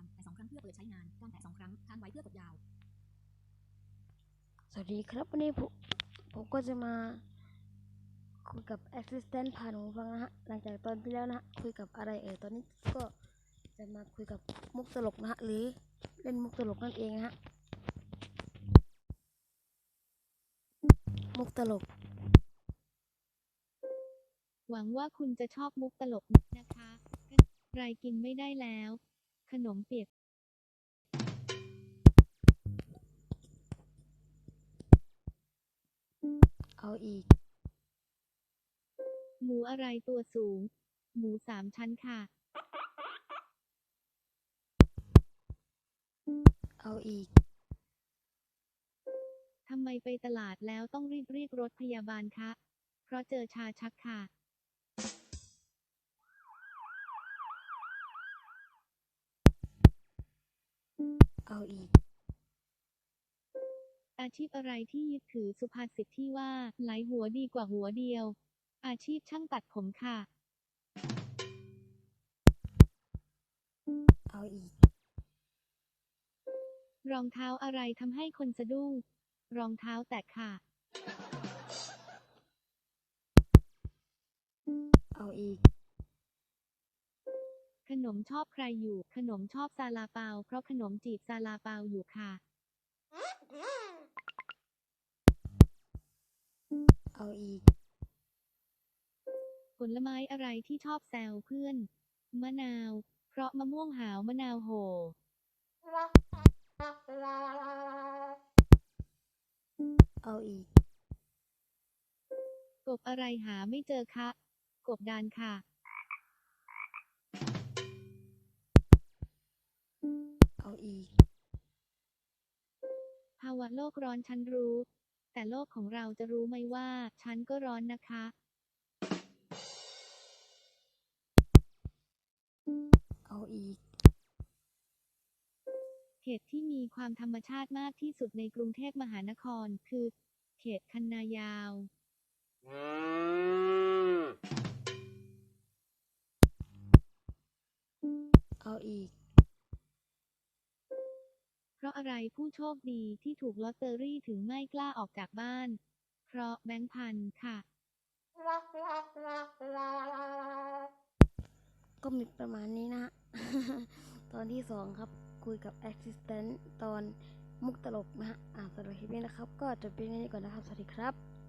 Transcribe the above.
การแตะสองครั้งเพื่อเปิดใช้งานการแตะสองครั้งค้างไว้เพื่อกดยาว สวัสดีครับวันนี้ผมผมก็จะมาคุยกับ Assistant ผ่านหูฟังนะฮะหลังจากตอนที่แล้วนะฮะคุยกับอะไรเอ่ยตอนนี้ก็จะมาคุยกับมุกตลกนะฮะหรือเล่นมุกตลกนั่นเองนะฮะมุกตลก หวังว่าคุณจะชอบมุกตลกนะคะไรกินไม่ได้แล้ว ขนมเปียกเอาอีก หมูอะไรตัวสูง หมูสามชั้นค่ะ เอาอีก ทำไมไปตลาดแล้วต้องรีบเรียกรถพยาบาลคะ เพราะเจอชาชักค่ะ เอาอีก อาชีพอะไรที่ยึดถือสุภาษิตที่ว่าหลายหัวดีกว่าหัวเดียว อาชีพช่างตัดผมค่ะ เอาอีก รองเท้าอะไรทำให้คนสะดุ้ง รองเท้าแตะค่ะ เอาอีก ขนมชอบใครอยู่ ขนมชอบซาลาเปา เพราะขนมจีบซาลาเปาอยู่ค่ะ เอาอีก ผลไม้อะไรที่ชอบแซวเพื่อน มะนาว เพราะมะม่วงหาวมะนาวโห เอาอีก กบอะไรหาไม่เจอคะ กบดานค่ะ วะโลกร้อนฉันรู้ แต่โลกของเราจะรู้ไหมว่า ฉันก็ร้อนนะคะ เอาอีก เขตที่มีความธรรมชาติมากที่สุดในกรุงเทพมหานคร คือ เขตคันนายาว เอาอีกเพ ราะอะไรผู้โชคดีที่ถูกลอตเตอรี่ถึงไม่กล้าออกจากบ้าน เพราะแบงค์พันค่ะ ก็มีประมาณนี้นะฮะตอนที่สองครับคุยกับ Assistant ตอนมุกตลกนะฮะอ่าสำหรับคลิปนี้นะครับ ก็จบเพียงแค่นี้ก่อนนะครับ สวัสดีครับ